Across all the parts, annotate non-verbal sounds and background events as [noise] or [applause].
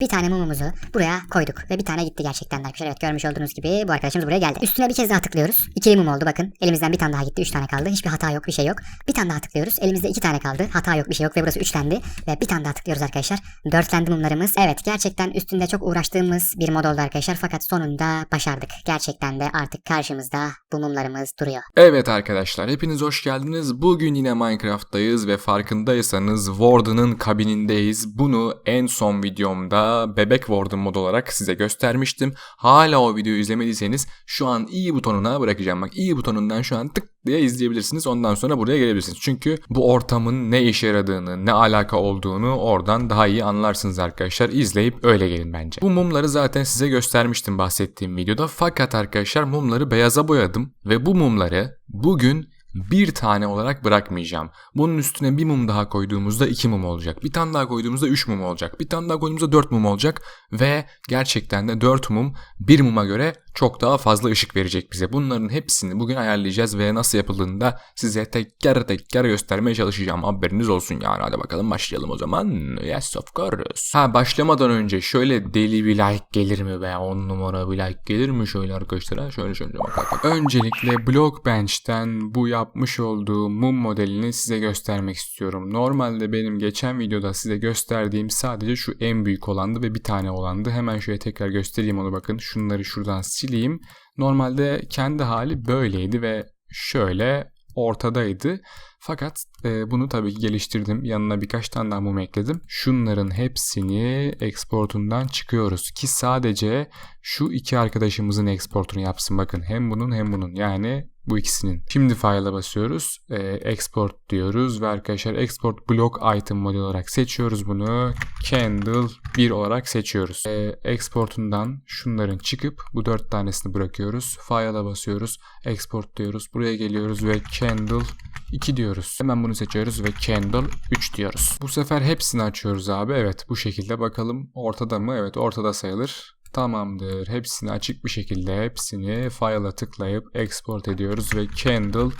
Bir tane mumumuzu buraya koyduk ve bir tane gitti gerçekten arkadaşlar. Evet görmüş olduğunuz gibi bu arkadaşımız buraya geldi. Üstüne bir kez daha tıklıyoruz. İkili mum oldu bakın. Elimizden bir tane daha gitti. Üç tane kaldı. Hiçbir hata yok bir şey yok. Bir tane daha tıklıyoruz. Elimizde iki tane kaldı. Hata yok bir şey yok ve burası üçlendi. Ve bir tane daha tıklıyoruz arkadaşlar. Dörtlendi mumlarımız. Evet gerçekten üstünde çok uğraştığımız bir mod oldu arkadaşlar. Fakat sonunda başardık. Gerçekten de artık karşımızda bu mumlarımız duruyor. Evet arkadaşlar hepiniz hoş geldiniz. Bugün yine Minecraft'tayız ve farkındaysanız Warden'ın kabinindeyiz. Bunu en son videomda bebek Warden mod olarak size göstermiştim. Hala o videoyu izlemediyseniz şu an iyi butonuna bırakacağım. Bak iyi butonundan şu an tık diye izleyebilirsiniz. Ondan sonra buraya gelebilirsiniz. Çünkü bu ortamın ne işe yaradığını, ne alaka olduğunu oradan daha iyi anlarsınız arkadaşlar. İzleyip öyle gelin bence. Bu mumları zaten size göstermiştim bahsettiğim videoda. Fakat arkadaşlar mumları beyaza boyadım ve bu mumları bugün bir tane olarak bırakmayacağım. Bunun üstüne bir mum daha koyduğumuzda iki mum olacak. Bir tane daha koyduğumuzda üç mum olacak. Bir tane daha koyduğumuzda dört mum olacak. Ve gerçekten de dört mum bir muma göre çok daha fazla ışık verecek bize. Bunların hepsini bugün ayarlayacağız ve nasıl yapıldığını da size teker teker göstermeye çalışacağım. Haberiniz olsun yani. Hadi bakalım başlayalım o zaman. Yes of course. Ha başlamadan önce şöyle deli bir like gelir mi be? 10 numara bir like gelir mi şöyle arkadaşlar? Şöyle şöyle bak bak. bak. Öncelikle Blockbench'ten bu yapmış olduğum mum modelini size göstermek istiyorum. Normalde benim geçen videoda size gösterdiğim sadece şu en büyük olandı ve bir tane olandı. Hemen şöyle tekrar göstereyim onu bakın. Şunları şuradan sileyim. Normalde kendi hali böyleydi ve şöyle ortadaydı. Fakat e, bunu tabii ki geliştirdim. Yanına birkaç tane daha mum ekledim. Şunların hepsini exportundan çıkıyoruz ki sadece şu iki arkadaşımızın exportunu yapsın. Bakın hem bunun hem bunun yani bu ikisinin. Şimdi file'a basıyoruz. E, export diyoruz ve arkadaşlar export block item model olarak seçiyoruz bunu. Candle 1 olarak seçiyoruz. E, exportundan şunların çıkıp bu dört tanesini bırakıyoruz. File'a basıyoruz. Export diyoruz. Buraya geliyoruz ve candle 2 diyoruz. Hemen bunu seçiyoruz ve candle 3 diyoruz. Bu sefer hepsini açıyoruz abi. Evet bu şekilde bakalım ortada mı? Evet ortada sayılır. Tamamdır. Hepsini açık bir şekilde hepsini file'a tıklayıp export ediyoruz ve candle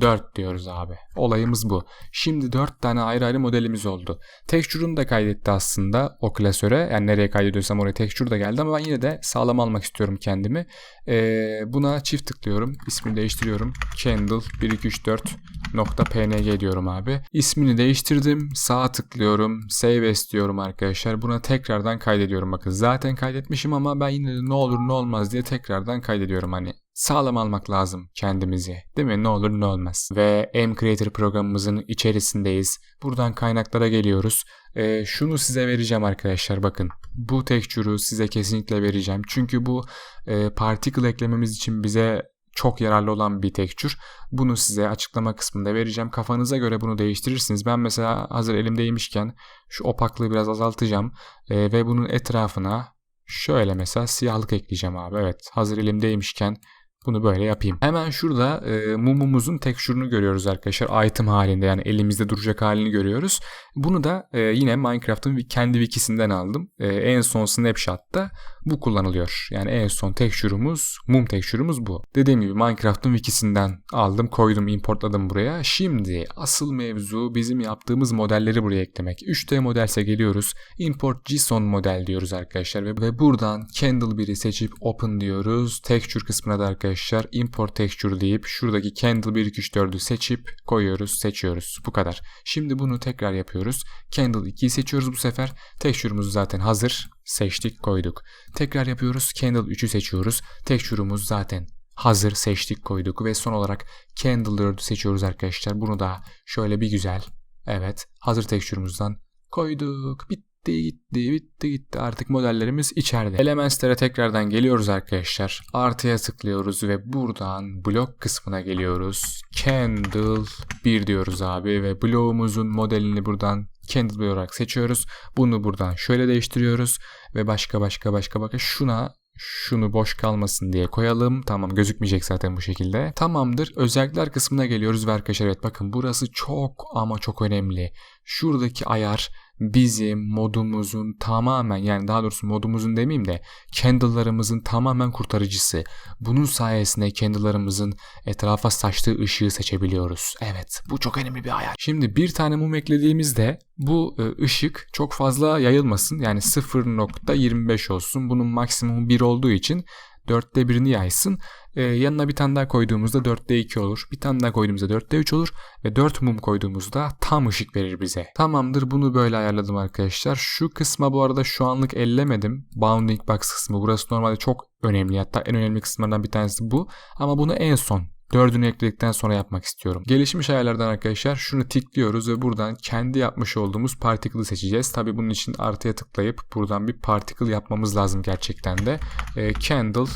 4 diyoruz abi. Olayımız bu. Şimdi 4 tane ayrı ayrı modelimiz oldu. Texture'unu da kaydetti aslında o klasöre. Yani nereye kaydediyorsam oraya texture da geldi ama ben yine de sağlam almak istiyorum kendimi. Ee, buna çift tıklıyorum. İsmini değiştiriyorum. Candle 1234.png diyorum abi. İsmini değiştirdim. Sağa tıklıyorum. Save as diyorum arkadaşlar. Buna tekrardan kaydediyorum. Bakın zaten kaydetmişim ama ben yine de ne olur ne olmaz diye tekrardan kaydediyorum. Hani sağlam almak lazım kendimizi. Değil mi? Ne olur ne olmaz. Ve M Creator programımızın içerisindeyiz. Buradan kaynaklara geliyoruz. Ee, şunu size vereceğim arkadaşlar bakın. Bu texture'u size kesinlikle vereceğim. Çünkü bu e, particle eklememiz için bize çok yararlı olan bir texture. Bunu size açıklama kısmında vereceğim. Kafanıza göre bunu değiştirirsiniz. Ben mesela hazır elimdeymişken şu opaklığı biraz azaltacağım. E, ve bunun etrafına şöyle mesela siyahlık ekleyeceğim abi. Evet hazır elimdeymişken bunu böyle yapayım. Hemen şurada e, mumumuzun tekstürünü görüyoruz arkadaşlar. Item halinde yani elimizde duracak halini görüyoruz. Bunu da e, yine Minecraft'ın kendi wikisinden aldım. E, en son snapshot'ta bu kullanılıyor. Yani en son tekstürümüz, mum tekstürümüz bu. Dediğim gibi Minecraft'ın wikisinden aldım, koydum, importladım buraya. Şimdi asıl mevzu bizim yaptığımız modelleri buraya eklemek. 3D modelse geliyoruz. Import JSON model diyoruz arkadaşlar ve, ve buradan Candle 1'i seçip open diyoruz. Texture kısmına da arkadaşlar import texture deyip şuradaki candle 1 2 3 4'ü seçip koyuyoruz, seçiyoruz. Bu kadar. Şimdi bunu tekrar yapıyoruz. Candle 2'yi seçiyoruz bu sefer. Texture'ımız zaten hazır. Seçtik, koyduk. Tekrar yapıyoruz. Candle 3'ü seçiyoruz. Texture'umuz zaten hazır seçtik koyduk ve son olarak Candle 4'ü seçiyoruz arkadaşlar. Bunu da şöyle bir güzel evet hazır texture'umuzdan koyduk. Bitti bitti gitti bitti gitti artık modellerimiz içeride. Elements'lere tekrardan geliyoruz arkadaşlar. Artıya tıklıyoruz ve buradan blok kısmına geliyoruz. Candle 1 diyoruz abi ve bloğumuzun modelini buradan Candle 1 olarak seçiyoruz. Bunu buradan şöyle değiştiriyoruz ve başka başka başka başka şuna şunu boş kalmasın diye koyalım. Tamam gözükmeyecek zaten bu şekilde. Tamamdır. Özellikler kısmına geliyoruz ve arkadaşlar evet bakın burası çok ama çok önemli. Şuradaki ayar bizim modumuzun tamamen yani daha doğrusu modumuzun demeyeyim de candle'larımızın tamamen kurtarıcısı. Bunun sayesinde candle'larımızın etrafa saçtığı ışığı seçebiliyoruz. Evet bu çok önemli bir ayar. Şimdi bir tane mum eklediğimizde bu e, ışık çok fazla yayılmasın. Yani 0.25 olsun. Bunun maksimumu 1 olduğu için dörtte birini yaysın. Ee, yanına bir tane daha koyduğumuzda dörtte 2 olur. Bir tane daha koyduğumuzda dörtte 3 olur. Ve 4 mum koyduğumuzda tam ışık verir bize. Tamamdır bunu böyle ayarladım arkadaşlar. Şu kısma bu arada şu anlık ellemedim. Bounding box kısmı. Burası normalde çok önemli. Hatta en önemli kısımlardan bir tanesi bu. Ama bunu en son Dördünü ekledikten sonra yapmak istiyorum. Gelişmiş ayarlardan arkadaşlar şunu tikliyoruz ve buradan kendi yapmış olduğumuz particle'ı seçeceğiz. Tabi bunun için artıya tıklayıp buradan bir particle yapmamız lazım gerçekten de. E, candle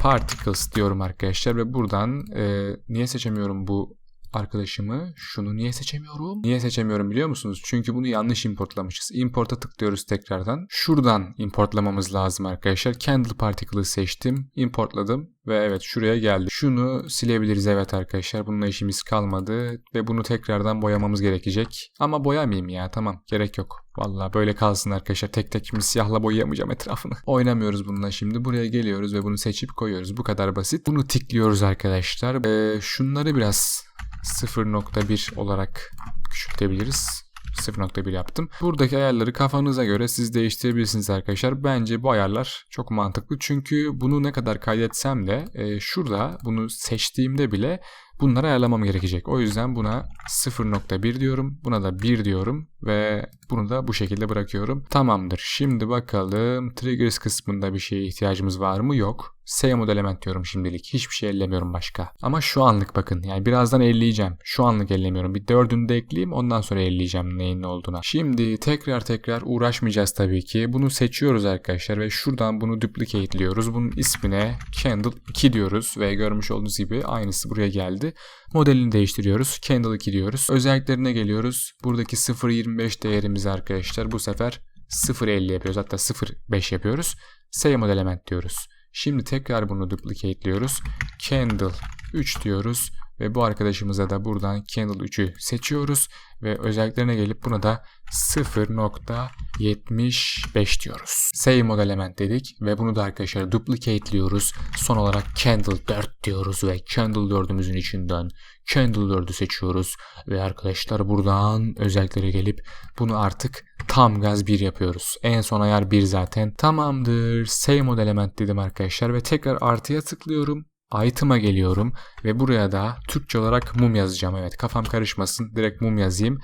particles diyorum arkadaşlar ve buradan e, niye seçemiyorum bu arkadaşımı şunu niye seçemiyorum? Niye seçemiyorum biliyor musunuz? Çünkü bunu yanlış importlamışız. Import'a tıklıyoruz tekrardan. Şuradan importlamamız lazım arkadaşlar. Candle Particle'ı seçtim. Importladım ve evet şuraya geldi. Şunu silebiliriz evet arkadaşlar. Bununla işimiz kalmadı ve bunu tekrardan boyamamız gerekecek. Ama boyamayayım ya tamam gerek yok. Valla böyle kalsın arkadaşlar. Tek tek şimdi siyahla boyayamayacağım etrafını. [laughs] Oynamıyoruz bununla şimdi. Buraya geliyoruz ve bunu seçip koyuyoruz. Bu kadar basit. Bunu tikliyoruz arkadaşlar. Ee, şunları biraz 0.1 olarak küçültebiliriz. 0.1 yaptım. Buradaki ayarları kafanıza göre siz değiştirebilirsiniz arkadaşlar. Bence bu ayarlar çok mantıklı. Çünkü bunu ne kadar kaydetsem de e, şurada bunu seçtiğimde bile bunları ayarlamam gerekecek. O yüzden buna 0.1 diyorum. Buna da 1 diyorum ve bunu da bu şekilde bırakıyorum. Tamamdır. Şimdi bakalım triggers kısmında bir şeye ihtiyacımız var mı? Yok. S mod element diyorum şimdilik. Hiçbir şey ellemiyorum başka. Ama şu anlık bakın. Yani birazdan elleyeceğim. Şu anlık ellemiyorum. Bir dördünü de ekleyeyim. Ondan sonra elleyeceğim neyin ne olduğuna. Şimdi tekrar tekrar uğraşmayacağız tabii ki. Bunu seçiyoruz arkadaşlar ve şuradan bunu duplicateliyoruz. Bunun ismine candle 2 diyoruz ve görmüş olduğunuz gibi aynısı buraya geldi. Modelini değiştiriyoruz. Candle 2 diyoruz. Özelliklerine geliyoruz. Buradaki 0.25 değerimiz arkadaşlar bu sefer 0.50 yapıyoruz. Hatta 0.5 yapıyoruz. Save mod element diyoruz. Şimdi tekrar bunu duplicateliyoruz. Candle 3 diyoruz ve bu arkadaşımıza da buradan Candle 3'ü seçiyoruz ve özelliklerine gelip buna da 0.75 diyoruz. Save mod element dedik ve bunu da arkadaşlar duplicateliyoruz. Son olarak Candle 4 diyoruz ve Candle 4'ümüzün içinden Candle 4'ü seçiyoruz ve arkadaşlar buradan özelliklere gelip bunu artık tam gaz 1 yapıyoruz. En son ayar 1 zaten. Tamamdır. Save mod element dedim arkadaşlar ve tekrar artıya tıklıyorum. Item'a geliyorum ve buraya da Türkçe olarak mum yazacağım. Evet kafam karışmasın. Direkt mum yazayım.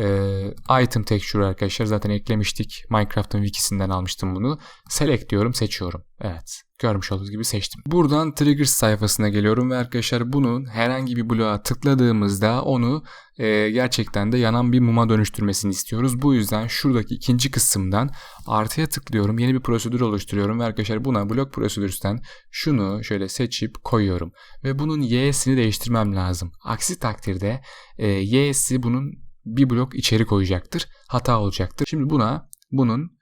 Ee, item texture arkadaşlar zaten eklemiştik. Minecraft'ın wikisinden almıştım bunu. Select diyorum seçiyorum. Evet görmüş olduğunuz gibi seçtim. Buradan triggers sayfasına geliyorum ve arkadaşlar bunun herhangi bir bloğa tıkladığımızda onu e, gerçekten de yanan bir muma dönüştürmesini istiyoruz. Bu yüzden şuradaki ikinci kısımdan artıya tıklıyorum. Yeni bir prosedür oluşturuyorum ve arkadaşlar buna blok prosedürsten şunu şöyle seçip koyuyorum. Ve bunun y'sini değiştirmem lazım. Aksi takdirde e, y'si bunun bir blok içeri koyacaktır. Hata olacaktır. Şimdi buna bunun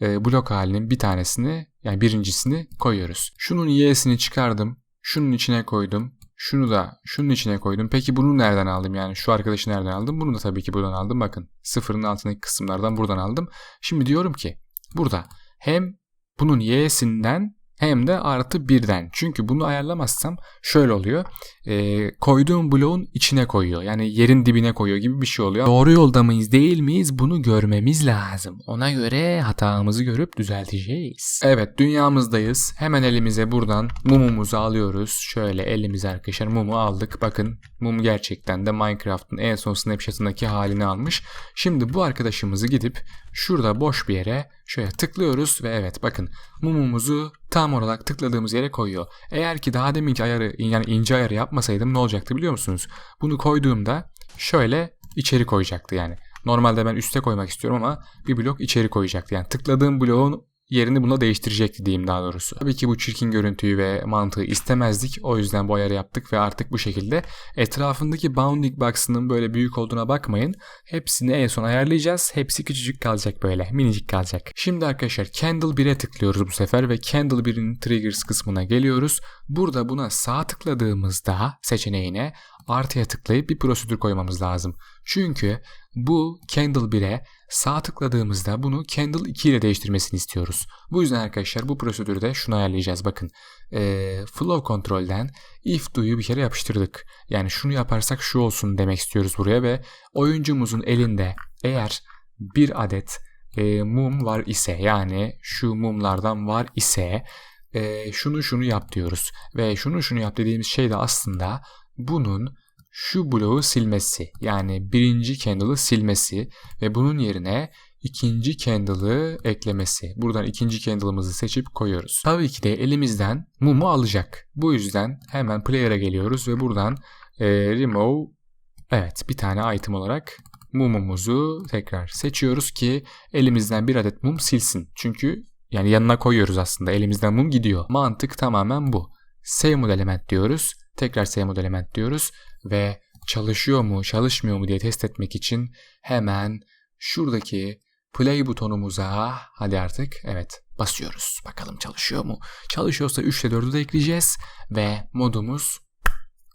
e, blok halinin bir tanesini yani birincisini koyuyoruz. Şunun y'sini çıkardım. Şunun içine koydum. Şunu da şunun içine koydum. Peki bunu nereden aldım? Yani şu arkadaşı nereden aldım? Bunu da tabii ki buradan aldım. Bakın sıfırın altındaki kısımlardan buradan aldım. Şimdi diyorum ki burada hem bunun y'sinden hem de artı birden. Çünkü bunu ayarlamazsam şöyle oluyor. E, koyduğum bloğun içine koyuyor. Yani yerin dibine koyuyor gibi bir şey oluyor. Doğru yolda mıyız değil miyiz bunu görmemiz lazım. Ona göre hatamızı görüp düzelteceğiz. Evet dünyamızdayız. Hemen elimize buradan mumumuzu alıyoruz. Şöyle elimize arkadaşlar mumu aldık. Bakın mum gerçekten de Minecraft'ın en son snapshot'ındaki halini almış. Şimdi bu arkadaşımızı gidip şurada boş bir yere şöyle tıklıyoruz ve evet bakın mumumuzu tam olarak tıkladığımız yere koyuyor. Eğer ki daha deminki ayarı yani ince ayarı yapmasaydım ne olacaktı biliyor musunuz? Bunu koyduğumda şöyle içeri koyacaktı yani. Normalde ben üste koymak istiyorum ama bir blok içeri koyacaktı. Yani tıkladığım bloğun yerini buna değiştirecekti diyeyim daha doğrusu. Tabii ki bu çirkin görüntüyü ve mantığı istemezdik. O yüzden bu ayarı yaptık ve artık bu şekilde etrafındaki bounding box'ının böyle büyük olduğuna bakmayın. Hepsini en son ayarlayacağız. Hepsi küçücük kalacak böyle. Minicik kalacak. Şimdi arkadaşlar Candle 1'e tıklıyoruz bu sefer ve Candle 1'in triggers kısmına geliyoruz. Burada buna sağ tıkladığımızda seçeneğine artıya tıklayıp bir prosedür koymamız lazım. Çünkü bu Candle 1'e sağ tıkladığımızda bunu Candle 2 ile değiştirmesini istiyoruz. Bu yüzden arkadaşlar bu prosedürde şunu ayarlayacağız. Bakın ee, Flow Control'den if do'yu bir kere yapıştırdık. Yani şunu yaparsak şu olsun demek istiyoruz buraya ve oyuncumuzun elinde eğer bir adet e, mum var ise yani şu mumlardan var ise e, şunu şunu yap diyoruz. Ve şunu şunu yap dediğimiz şey de aslında bunun şu bloğu silmesi yani birinci candle'ı silmesi ve bunun yerine ikinci candle'ı eklemesi. Buradan ikinci candle'ımızı seçip koyuyoruz. Tabii ki de elimizden mumu alacak. Bu yüzden hemen player'a geliyoruz ve buradan e, remove evet bir tane item olarak mumumuzu tekrar seçiyoruz ki elimizden bir adet mum silsin. Çünkü yani yanına koyuyoruz aslında. Elimizden mum gidiyor. Mantık tamamen bu. Save mod element diyoruz. Tekrar mod element diyoruz ve çalışıyor mu, çalışmıyor mu diye test etmek için hemen şuradaki play butonumuza hadi artık evet basıyoruz. Bakalım çalışıyor mu? Çalışıyorsa 3 ile 4'ü de ekleyeceğiz ve modumuz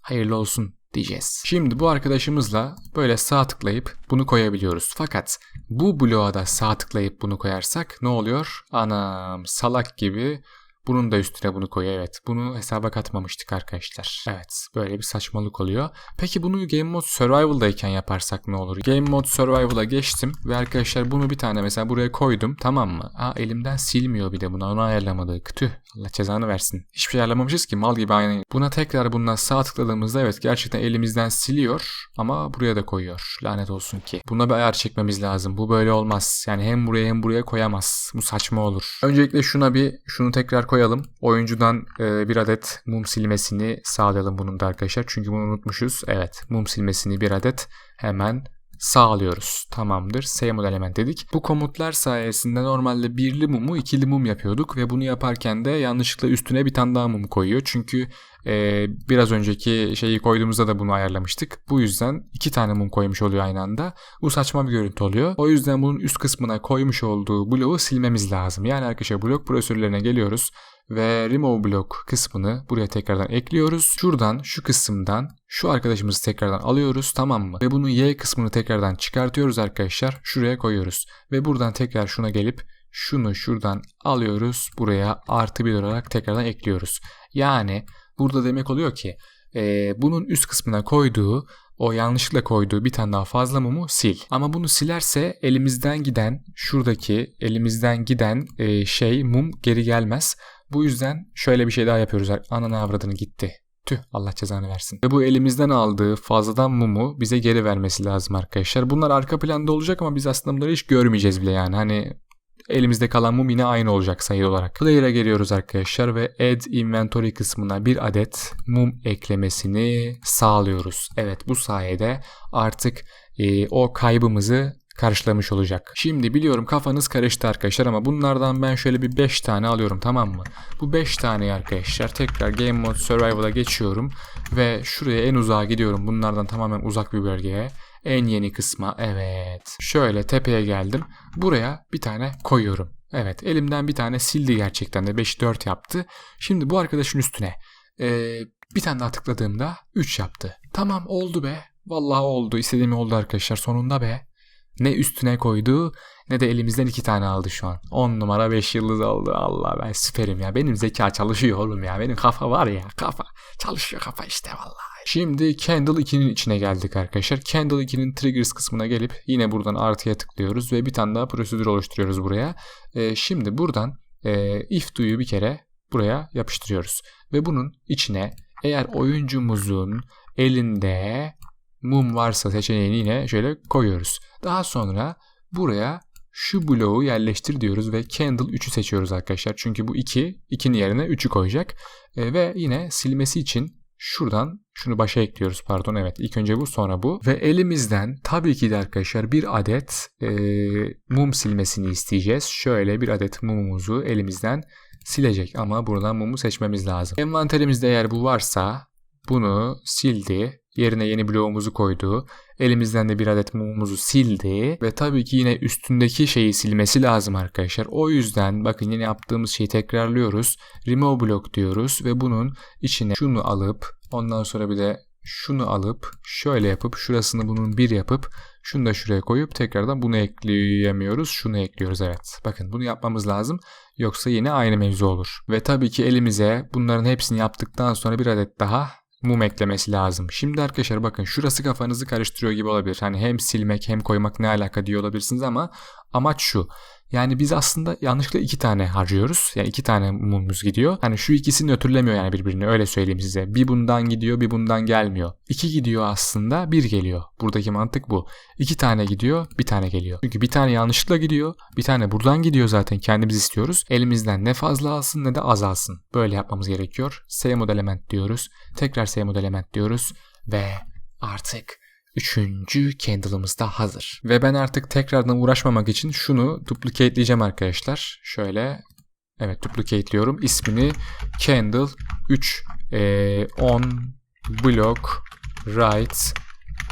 hayırlı olsun diyeceğiz. Şimdi bu arkadaşımızla böyle sağ tıklayıp bunu koyabiliyoruz. Fakat bu bloğa da sağ tıklayıp bunu koyarsak ne oluyor? Anam salak gibi bunun da üstüne bunu koyuyor. Evet bunu hesaba katmamıştık arkadaşlar. Evet böyle bir saçmalık oluyor. Peki bunu Game Mode Survival'dayken yaparsak ne olur? Game Mode Survival'a geçtim ve arkadaşlar bunu bir tane mesela buraya koydum tamam mı? Aa elimden silmiyor bir de bunu onu ayarlamadık. Tüh Allah cezanı versin. Hiçbir şey ayarlamamışız ki mal gibi aynı. Buna tekrar bundan sağ tıkladığımızda evet gerçekten elimizden siliyor ama buraya da koyuyor. Lanet olsun ki. Buna bir ayar çekmemiz lazım. Bu böyle olmaz. Yani hem buraya hem buraya koyamaz. Bu saçma olur. Öncelikle şuna bir şunu tekrar koyalım. Oyuncudan e, bir adet mum silmesini sağlayalım bunun da arkadaşlar. Çünkü bunu unutmuşuz. Evet mum silmesini bir adet hemen sağlıyoruz. Tamamdır. Save mod element dedik. Bu komutlar sayesinde normalde birli mumu ikili mum yapıyorduk ve bunu yaparken de yanlışlıkla üstüne bir tane daha mum koyuyor. Çünkü e, biraz önceki şeyi koyduğumuzda da bunu ayarlamıştık. Bu yüzden iki tane mum koymuş oluyor aynı anda. Bu saçma bir görüntü oluyor. O yüzden bunun üst kısmına koymuş olduğu bloğu silmemiz lazım. Yani arkadaşlar blok prosedürlerine geliyoruz ve remove block kısmını buraya tekrardan ekliyoruz. Şuradan şu kısımdan şu arkadaşımızı tekrardan alıyoruz tamam mı? Ve bunun y kısmını tekrardan çıkartıyoruz arkadaşlar. Şuraya koyuyoruz. Ve buradan tekrar şuna gelip şunu şuradan alıyoruz. Buraya artı bir olarak tekrardan ekliyoruz. Yani burada demek oluyor ki e, bunun üst kısmına koyduğu o yanlışlıkla koyduğu bir tane daha fazla mumu sil. Ama bunu silerse elimizden giden şuradaki elimizden giden e, şey mum geri gelmez. Bu yüzden şöyle bir şey daha yapıyoruz. Ananı avradını gitti. Tüh Allah cezanı versin. Ve bu elimizden aldığı fazladan mumu bize geri vermesi lazım arkadaşlar. Bunlar arka planda olacak ama biz aslında bunları hiç görmeyeceğiz bile yani. Hani elimizde kalan mum yine aynı olacak sayı olarak. Player'a geliyoruz arkadaşlar ve Add Inventory kısmına bir adet mum eklemesini sağlıyoruz. Evet bu sayede artık e, o kaybımızı karşılamış olacak. Şimdi biliyorum kafanız karıştı arkadaşlar ama bunlardan ben şöyle bir 5 tane alıyorum tamam mı? Bu 5 taneyi arkadaşlar tekrar Game Mode Survival'a geçiyorum ve şuraya en uzağa gidiyorum. Bunlardan tamamen uzak bir bölgeye. En yeni kısma evet. Şöyle tepeye geldim. Buraya bir tane koyuyorum. Evet elimden bir tane sildi gerçekten de 5 4 yaptı. Şimdi bu arkadaşın üstüne ee, bir tane daha tıkladığımda 3 yaptı. Tamam oldu be. Vallahi oldu. İstediğim oldu arkadaşlar sonunda be. Ne üstüne koydu ne de elimizden iki tane aldı şu an. 10 numara 5 yıldız oldu. Allah ben süperim ya. Benim zeka çalışıyor oğlum ya. Benim kafa var ya kafa. Çalışıyor kafa işte vallahi. Şimdi Candle 2'nin içine geldik arkadaşlar. Candle 2'nin triggers kısmına gelip yine buradan artıya tıklıyoruz ve bir tane daha prosedür oluşturuyoruz buraya. Ee, şimdi buradan e, if do'yu bir kere buraya yapıştırıyoruz. Ve bunun içine eğer oyuncumuzun elinde mum varsa seçeneğini yine şöyle koyuyoruz. Daha sonra buraya şu bloğu yerleştir diyoruz ve Candle 3'ü seçiyoruz arkadaşlar. Çünkü bu 2, 2'nin yerine 3'ü koyacak. E, ve yine silmesi için şuradan şunu başa ekliyoruz pardon evet ilk önce bu sonra bu ve elimizden tabii ki de arkadaşlar bir adet e, mum silmesini isteyeceğiz. Şöyle bir adet mumumuzu elimizden silecek ama buradan mumu seçmemiz lazım. Envanterimizde eğer bu varsa bunu sildi Yerine yeni bloğumuzu koydu. Elimizden de bir adet mumumuzu sildi. Ve tabii ki yine üstündeki şeyi silmesi lazım arkadaşlar. O yüzden bakın yine yaptığımız şeyi tekrarlıyoruz. Remove block diyoruz ve bunun içine şunu alıp ondan sonra bir de şunu alıp şöyle yapıp şurasını bunun bir yapıp şunu da şuraya koyup tekrardan bunu ekleyemiyoruz. Şunu ekliyoruz evet. Bakın bunu yapmamız lazım. Yoksa yine aynı mevzu olur. Ve tabii ki elimize bunların hepsini yaptıktan sonra bir adet daha mum eklemesi lazım. Şimdi arkadaşlar bakın şurası kafanızı karıştırıyor gibi olabilir. Hani hem silmek hem koymak ne alaka diye olabilirsiniz ama amaç şu. Yani biz aslında yanlışlıkla iki tane harcıyoruz. Yani iki tane mumumuz gidiyor. Hani şu ikisini ötürlemiyor yani birbirini öyle söyleyeyim size. Bir bundan gidiyor bir bundan gelmiyor. İki gidiyor aslında bir geliyor. Buradaki mantık bu. İki tane gidiyor bir tane geliyor. Çünkü bir tane yanlışlıkla gidiyor. Bir tane buradan gidiyor zaten kendimiz istiyoruz. Elimizden ne fazla alsın ne de az alsın. Böyle yapmamız gerekiyor. S mod element diyoruz. Tekrar S mod element diyoruz. Ve artık Üçüncü candle'ımız da hazır. Ve ben artık tekrardan uğraşmamak için şunu duplicate'leyeceğim arkadaşlar. Şöyle evet duplicate'liyorum. İsmini candle 3 e, on block right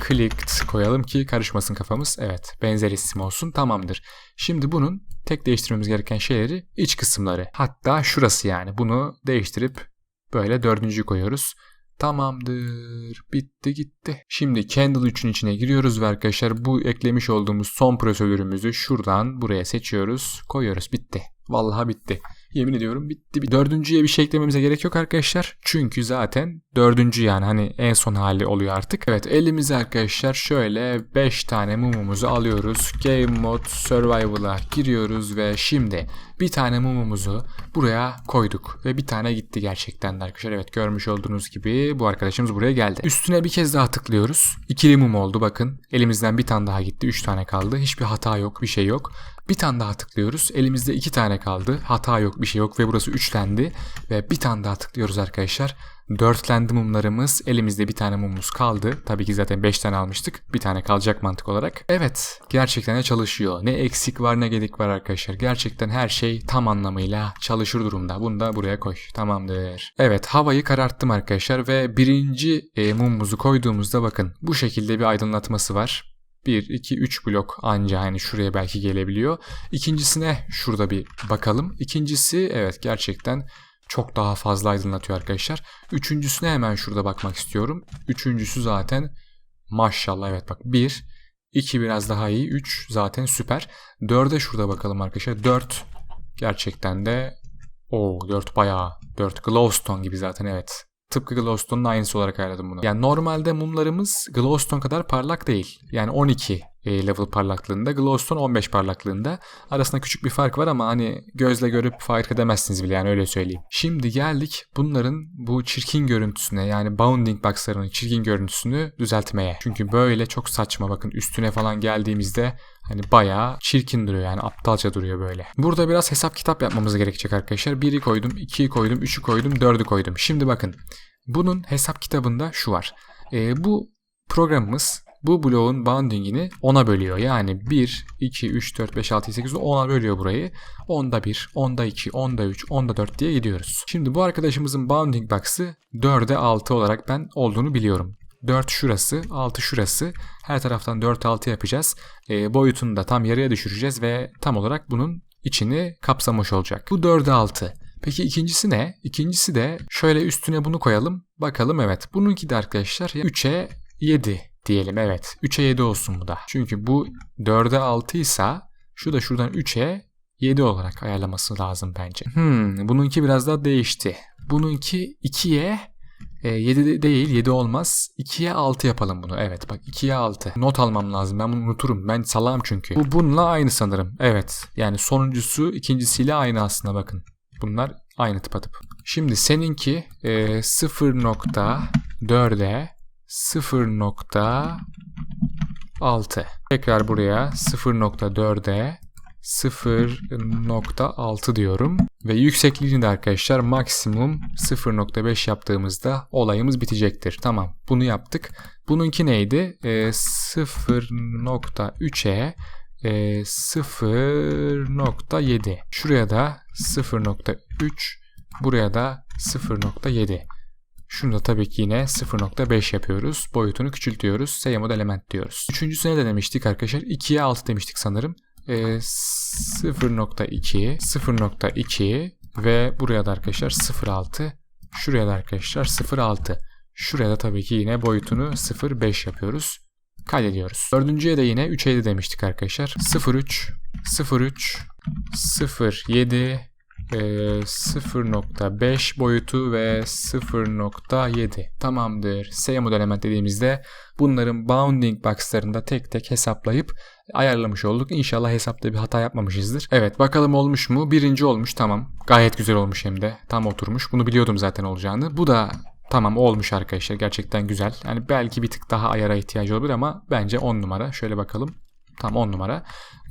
clicked koyalım ki karışmasın kafamız. Evet benzer isim olsun tamamdır. Şimdi bunun tek değiştirmemiz gereken şeyleri iç kısımları. Hatta şurası yani bunu değiştirip böyle dördüncü koyuyoruz. Tamamdır. Bitti gitti. Şimdi Candle 3'ün içine giriyoruz ve arkadaşlar bu eklemiş olduğumuz son prosedürümüzü şuradan buraya seçiyoruz. Koyuyoruz. Bitti. Vallahi bitti. Yemin ediyorum bitti. bitti. Dördüncüye bir şey eklememize gerek yok arkadaşlar. Çünkü zaten dördüncü yani hani en son hali oluyor artık. Evet elimize arkadaşlar şöyle 5 tane mumumuzu alıyoruz. Game Mode Survival'a giriyoruz ve şimdi bir tane mumumuzu buraya koyduk. Ve bir tane gitti gerçekten de arkadaşlar. Evet görmüş olduğunuz gibi bu arkadaşımız buraya geldi. Üstüne bir kez daha tıklıyoruz. İkili mum oldu bakın. Elimizden bir tane daha gitti. 3 tane kaldı. Hiçbir hata yok bir şey yok. Bir tane daha tıklıyoruz. Elimizde iki tane kaldı. Hata yok bir şey yok ve burası üçlendi. Ve bir tane daha tıklıyoruz arkadaşlar. Dörtlendi mumlarımız. Elimizde bir tane mumumuz kaldı. Tabii ki zaten beş tane almıştık. Bir tane kalacak mantık olarak. Evet gerçekten de çalışıyor. Ne eksik var ne gedik var arkadaşlar. Gerçekten her şey tam anlamıyla çalışır durumda. Bunu da buraya koy. Tamamdır. Evet havayı kararttım arkadaşlar ve birinci e, mumumuzu koyduğumuzda bakın bu şekilde bir aydınlatması var. 1, 2, 3 blok anca hani şuraya belki gelebiliyor. İkincisine şurada bir bakalım. İkincisi evet gerçekten çok daha fazla aydınlatıyor arkadaşlar. Üçüncüsüne hemen şurada bakmak istiyorum. Üçüncüsü zaten maşallah evet bak 1, 2 biraz daha iyi, 3 zaten süper. 4'e şurada bakalım arkadaşlar. 4 gerçekten de o 4 bayağı 4 glowstone gibi zaten evet. Tıpkı Glowstone'un aynısı olarak ayarladım bunu. Yani normalde mumlarımız Glowstone kadar parlak değil. Yani 12 e, level parlaklığında, Glowstone 15 parlaklığında. Arasında küçük bir fark var ama hani gözle görüp fark edemezsiniz bile yani öyle söyleyeyim. Şimdi geldik bunların bu çirkin görüntüsüne yani bounding box'ların çirkin görüntüsünü düzeltmeye. Çünkü böyle çok saçma bakın üstüne falan geldiğimizde Hani bayağı çirkin duruyor yani aptalca duruyor böyle. Burada biraz hesap kitap yapmamız gerekecek arkadaşlar. 1'i koydum, 2'yi koydum, 3'ü koydum, 4'ü koydum. Şimdi bakın bunun hesap kitabında şu var. E, bu programımız bu bloğun bounding'ini 10'a bölüyor. Yani 1, 2, 3, 4, 5, 6, 8, 10'a bölüyor burayı. 10'da 1, 10'da 2, 10'da 3, 10'da 4 diye gidiyoruz. Şimdi bu arkadaşımızın bounding box'ı 4'e 6 olarak ben olduğunu biliyorum. 4 şurası, 6 şurası. Her taraftan 4 6 yapacağız. E, boyutunu da tam yarıya düşüreceğiz ve tam olarak bunun içini kapsamış olacak. Bu 4'e 6. Peki ikincisi ne? İkincisi de şöyle üstüne bunu koyalım. Bakalım evet. Bununki de arkadaşlar 3'e 7 diyelim evet. 3'e 7 olsun bu da. Çünkü bu 4'e 6 ise şu da şuradan 3'e 7 olarak ayarlaması lazım bence. Hmm, bununki biraz daha değişti. Bununki 2'ye e, 7 değil 7 olmaz. 2'ye 6 yapalım bunu. Evet bak 2'ye 6. Not almam lazım. Ben bunu unuturum. Ben salam çünkü. Bu bununla aynı sanırım. Evet. Yani sonuncusu ikincisiyle aynı aslında bakın. Bunlar aynı tıpatıp. Şimdi seninki e, 0.4'e 0.6. Tekrar buraya 0.4'e 0.6 diyorum. Ve yüksekliğini de arkadaşlar maksimum 0.5 yaptığımızda olayımız bitecektir. Tamam bunu yaptık. Bununki neydi? E, 0.3'e e, 0.7. Şuraya da 0.3. Buraya da 0.7. Şunu da tabii ki yine 0.5 yapıyoruz. Boyutunu küçültüyoruz. Say mod element diyoruz. Üçüncüsüne de demiştik arkadaşlar. 2'ye 6 demiştik sanırım. E, 0.2 0.2 ve buraya da arkadaşlar 0.6 şuraya da arkadaşlar 0.6 Şuraya da tabii ki yine boyutunu 0.5 yapıyoruz. Kaydediyoruz. Dördüncüye de yine 3.7 demiştik arkadaşlar. 0.3, 0.3, 0.7, e, 0.5 boyutu ve 0.7 tamamdır. S model element dediğimizde bunların bounding box'larında tek tek hesaplayıp ayarlamış olduk. İnşallah hesapta bir hata yapmamışızdır. Evet bakalım olmuş mu? Birinci olmuş tamam. Gayet güzel olmuş hem de. Tam oturmuş. Bunu biliyordum zaten olacağını. Bu da Tamam olmuş arkadaşlar gerçekten güzel. Yani belki bir tık daha ayara ihtiyacı olabilir ama bence 10 numara. Şöyle bakalım. Tam 10 numara.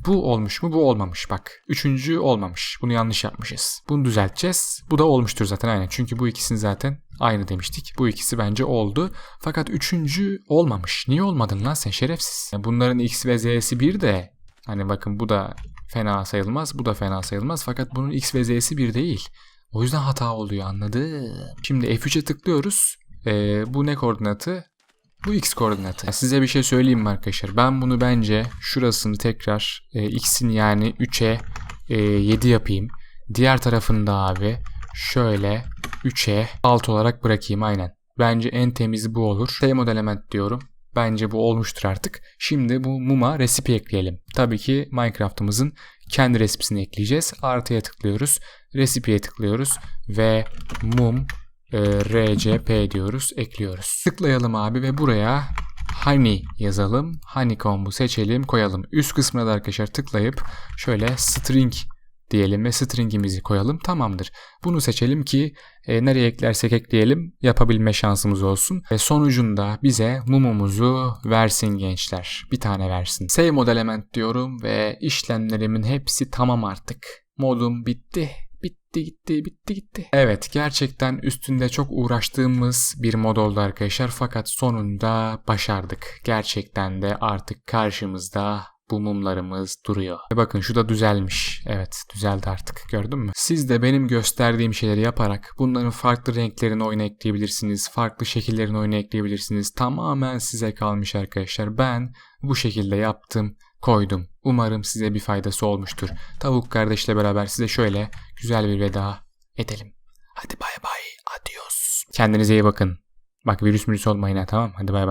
Bu olmuş mu? Bu olmamış bak. Üçüncü olmamış. Bunu yanlış yapmışız. Bunu düzelteceğiz. Bu da olmuştur zaten aynen. Çünkü bu ikisini zaten aynı demiştik. Bu ikisi bence oldu. Fakat üçüncü olmamış. Niye olmadın lan sen şerefsiz? Yani bunların x ve z'si bir de hani bakın bu da fena sayılmaz. Bu da fena sayılmaz. Fakat bunun x ve z'si bir değil. O yüzden hata oluyor anladım. Şimdi F3'e tıklıyoruz. Ee, bu ne koordinatı? Bu x koordinatı. Size bir şey söyleyeyim mi arkadaşlar? Ben bunu bence şurasını tekrar e, x'in yani 3'e e, 7 yapayım. Diğer tarafını da abi şöyle 3'e 6 olarak bırakayım aynen. Bence en temizi bu olur. T mod element diyorum. Bence bu olmuştur artık. Şimdi bu muma recipe ekleyelim. Tabii ki Minecraft'ımızın kendi resipsini ekleyeceğiz. Artıya tıklıyoruz. Recipe'ye tıklıyoruz ve mum e, rcp diyoruz. Ekliyoruz. Tıklayalım abi ve buraya honey yazalım. Honeycomb'u seçelim koyalım. Üst kısmına da arkadaşlar tıklayıp şöyle string diyelim ve stringimizi koyalım. Tamamdır. Bunu seçelim ki e, nereye eklersek ekleyelim yapabilme şansımız olsun. Ve sonucunda bize mumumuzu versin gençler. Bir tane versin. Save mod element diyorum ve işlemlerimin hepsi tamam artık. Modum bitti. Bitti gitti bitti gitti. Evet gerçekten üstünde çok uğraştığımız bir mod oldu arkadaşlar fakat sonunda başardık. Gerçekten de artık karşımızda bu mumlarımız duruyor. Ve bakın şu da düzelmiş. Evet düzeldi artık gördün mü? Siz de benim gösterdiğim şeyleri yaparak bunların farklı renklerini oyuna ekleyebilirsiniz. Farklı şekillerini oyuna ekleyebilirsiniz. Tamamen size kalmış arkadaşlar. Ben bu şekilde yaptım koydum. Umarım size bir faydası olmuştur. Tavuk kardeşle beraber size şöyle güzel bir veda edelim. Hadi bay bay. Adios. Kendinize iyi bakın. Bak virüs virüs olmayın ha tamam. Hadi bay bay.